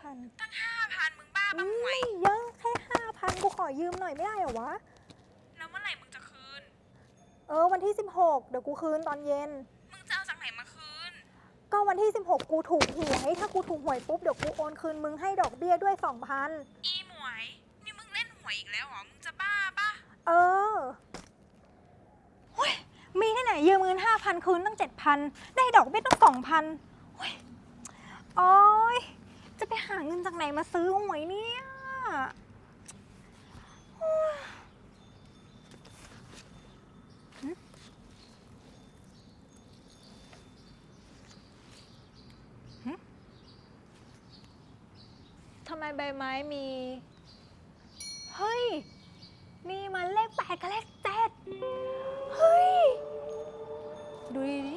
พันตั้งห้าพันมึงบ้าปะหมวไม่ยเยอะแค่ห้าพันกูขอยืมหน่อยไม่ได้เหรอวะ แล้วเมื่อไหร่มึงจะคืน เออ วันที่ 16 เดี๋ยวกูคืนตอนเย็น มึงจะเอาจากไหนมาคืน ก็วันที่ 16 กูถูกหวยถ้ากูถูกหวยปุ๊บเดี๋ยวกูโอนคืนมึงให้ดอกเบี้ยด้วย 2,000 อีหมวย นี่มึงเล่นหวยอีกแล้วเหรอ มึงจะบ้าปะเออเฮ้ยมีที่ไหนยืมเงิน5,000 คืนตั้ง 7,000 ได้ดอกเบี้ยตั้ง2,000เฮ้ยโอ้ยจะไปหา เงินจากไหนมาซื้อหวยเนี่ยทำไมใบไม้มี เฮ้ย นี่มันเลขแปดกับเลข